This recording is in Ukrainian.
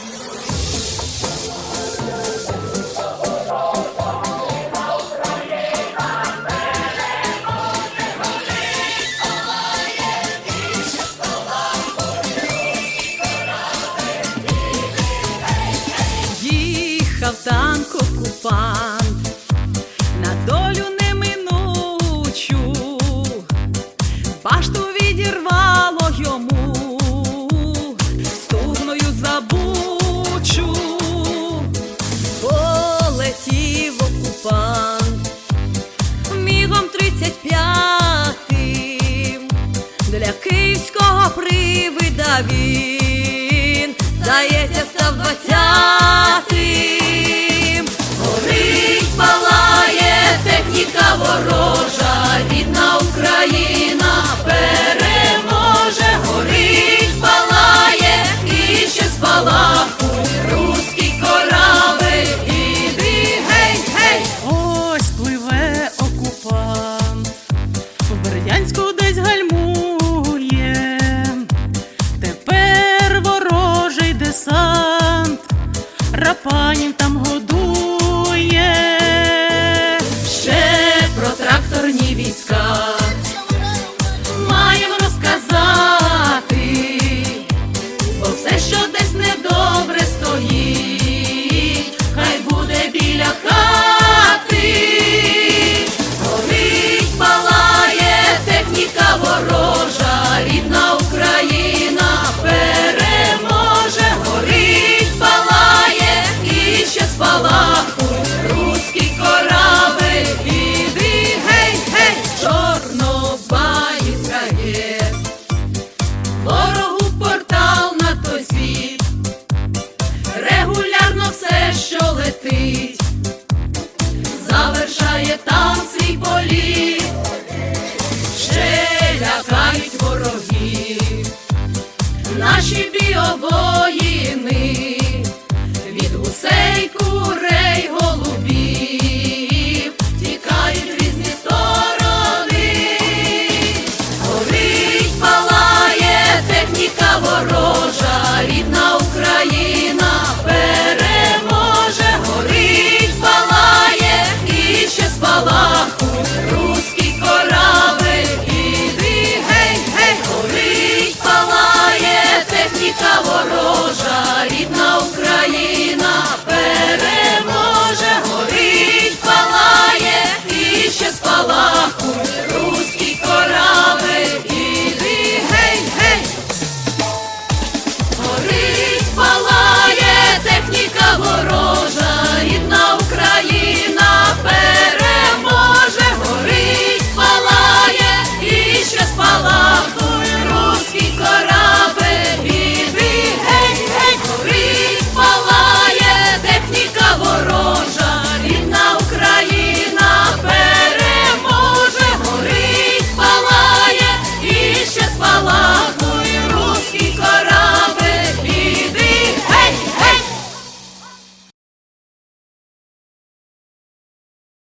Їхав танк окупант на долю неминучу, башту відірвало він здається став двадцятим. Горить, палає техніка ворожа, ворожа, рідна Україна переможе, горить, палає і ще спалахує руський корабель, іди, гей, гей, чорнобаївка є, ворогу портал на той світ, регулярно все, що летить, завершає там свій політ, наші